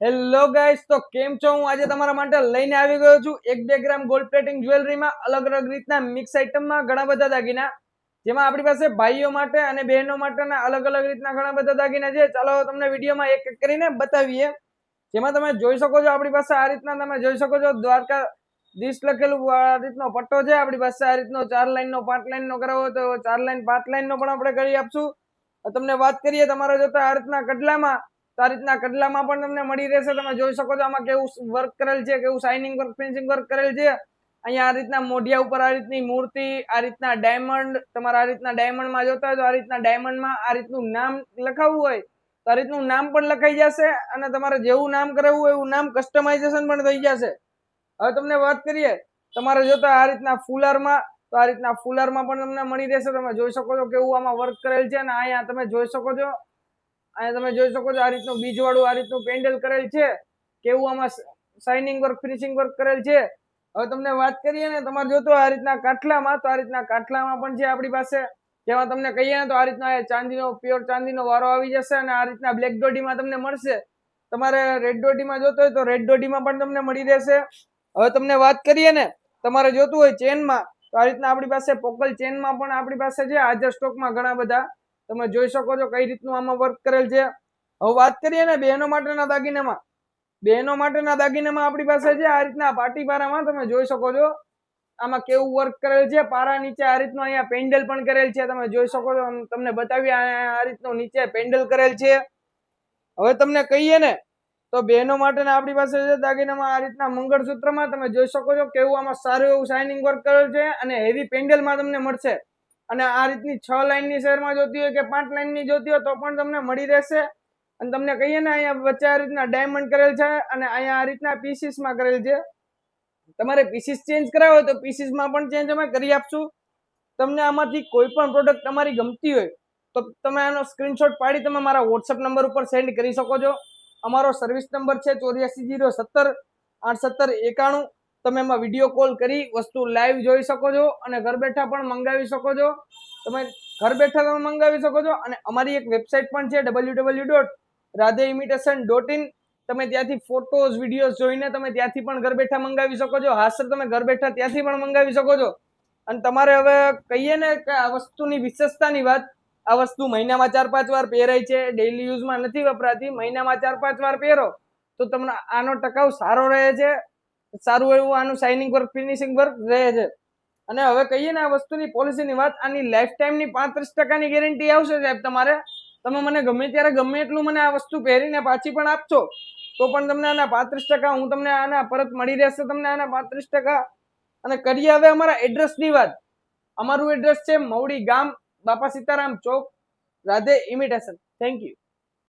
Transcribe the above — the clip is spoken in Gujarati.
હેલો ગાઈસ તો કેમ છો? હું આજે તમારા માટે લઈને આવી ગયો છું એક બે ગ્રામ ગોલ્ડ પ્લેટિંગ જ્વેલરીમાં અલગ અલગ રીતના મિક્સ આઇટમમાં ઘણા બધા દાગીના. જેમાં આપણી પાસે ભાઈઓ માટે અને બહેનો માટેના અલગ અલગ રીતના ઘણા બધા દાગીના છે. ચાલો તમને વિડીયોમાં એક એક કરીને બતાવીએ. જેમાં તમે જોઈ શકો છો આપણી પાસે આ રીતના તમે જોઈ શકો છો દ્વારકા દીશ લખેલું આ રીતનો પટ્ટો છે. આપણી પાસે આ રીતનો ચાર લાઈનનો પાંચ લાઈનનો કરાવો તો ચાર લાઈન પાંચ લાઈનનો પણ આપણે કરી આપશું. તમને વાત કરીએ તમારા જોતા આ રીતના કડલામાં તો આ રીતના કડલામાં પણ તમને મળી રહેશે. તમે જોઈ શકો છો આમાં કેવું વર્ક કરેલ છે, કેવું શાઇનિંગ વર્ક ફિનિશિંગ વર્ક કરેલ છે. અહીંયા આ રીતના મોઢિયા ઉપર આ રીતની મૂર્તિ, આ રીતના ડાયમંડ તમારા આ રીતના ડાયમંડમાં જોતા હોય તો આ રીતના ડાયમંડમાં આ રીતનું નામ લખાવવું હોય તો આ રીતનું નામ પણ લખાઈ જશે અને તમારે જેવું નામ કરાવવું હોય એવું નામ કસ્ટમાઇઝેશન પણ થઈ જશે. હવે તમને વાત કરીએ, તમારે જોતા આ રીતના ફૂલરમાં, તો આ રીતના ફૂલરમાં પણ તમને મળી રહેશે. તમે જોઈ શકો છો કેવું આમાં વર્ક કરેલ છે અને અહીંયા તમે જોઈ શકો છો અહીંયા તમે જોઈ શકો છો આ રીતનું બીજવાળું આ રીતનું પેન્ડલ કરેલ છે. કેવું આમાં શાઇનિંગ વર્ક ફિનિશિંગ વર્ક કરેલ છે. હવે તમને વાત કરીએ ને, તમારે જોતો આ રીતના કાટલામાં, તો આ રીતના કાટલામાં પણ છે આપણી પાસે. જેમાં તમને કહીએ ને, તો આ રીતના ચાંદીનો પ્યોર ચાંદીનો વારો આવી જશે અને આ રીતના બ્લેક ડોડીમાં તમને મળશે. તમારે રેડ ડોડીમાં જોતો હોય તો રેડ ડોડીમાં પણ તમને મળી રહેશે. હવે તમને વાત કરીએ ને, તમારે જોતું હોય ચેનમાં તો આ રીતના આપણી પાસે પોકલ ચેનમાં પણ આપણી પાસે છે. હાજર સ્ટોકમાં ઘણા બધા તમે જોઈ શકો છો કઈ રીતનું આમાં વર્ક કરેલ છે. હવે વાત કરીએ ને બહેનો માટેના દાગીનામાં. બહેનો માટેના દાગીનામાં આપણી પાસે છે આ રીતના પાટી પારામાં તમે જોઈ શકો છો. આમાં કેવું વર્ક કરેલ છે? પારા નીચે આ રીતનું અહીંયા પેન્ડલ પણ કરેલ છે. તમે જોઈ શકો છો તમને બતાવી આ રીતનું નીચે પેન્ડલ કરેલ છે. હવે તમને કહીએ ને, તો બહેનો માટેના આપણી પાસે છે દાગીનામાં આ રીતના મંગળસૂત્રમાં. તમે જોઈ શકો છો કેવું આમાં સારું એવું શાઇનિંગ વર્ક કરેલ છે અને હેવી પેન્ડલમાં તમને મળશે. અને આ રીતની છ લાઈનની શેરમાં જોતી હોય કે પાંચ લાઈનની જોતી હોય તો પણ તમને મળી રહેશે. અને તમને કહીએ ને, અહીંયા વચ્ચે આ રીતના ડાયમંડ કરેલ છે અને અહીંયા આ રીતના પીસીસમાં કરેલ છે. તમારે પીસીસ ચેન્જ કરાવો તો પીસીસમાં પણ ચેન્જ અમે કરી આપશું. તમને આમાંથી કોઈ પણ પ્રોડક્ટ તમારી ગમતી હોય તો તમે આનો સ્ક્રીનશોટ પાડી તમે મારા વોટ્સઅપ નંબર ઉપર સેન્ડ કરી શકો છો. અમારો સર્વિસ નંબર છે ચોર્યાસી જીરો સત્તર આઠ સત્તર એકાણું તમે એમાં વીડિયો કોલ કરી, વસ્તુ લાઈવ જોઈ શકો છો અને ઘર બેઠા પણ મંગાવી શકો છો. તમે ઘર બેઠા તમે મંગાવી શકો છો અને અમારી એક વેબસાઇટ પણ છે W W dot Radhe imitation dot in તમે ત્યાંથી ફોટોઝ વિડીયોઝ જોઈને તમે ત્યાંથી પણ ઘર બેઠા મંગાવી શકો છો. હાસર તમે ઘર બેઠા ત્યાંથી પણ મંગાવી શકો છો. અને તમારે હવે કહીએ ને કે આ વસ્તુની વિશેષતાની વાત, આ વસ્તુ મહિનામાં ચાર પાંચ વાર પહેરાય છે ડેઇલી યુઝમાં નથી વપરાતી, મહિનામાં ચાર પાંચ વાર પહેરો, તો તમને આનો ટકાવ સારો રહે છે. સારું એવું આનું શાઇનિંગ વર્ક ફિનિશિંગ વર્ક રહે છે. અને હવે કહીએ ને આ વસ્તુની પોલિસીની વાત, આની લાઈફ ટાઈમની પાંત્રીસ ટકાની ગેરંટી આવશે સાહેબ તમારે. તમે મને ગમે ત્યારે ગમે એટલું મને આ વસ્તુ પહેરીને પાછી પણ આપશો, તો પણ તમને આના પાંત્રીસ ટકા, હું તમને આના પરત મળી રહેશે તમને આના પાંત્રીસ ટકા. અને કરીએ હવે અમારા એડ્રેસની વાત. અમારું એડ્રેસ છે મવડી ગામ, Bapa Sitaram Chowk, Radhe imitation thank you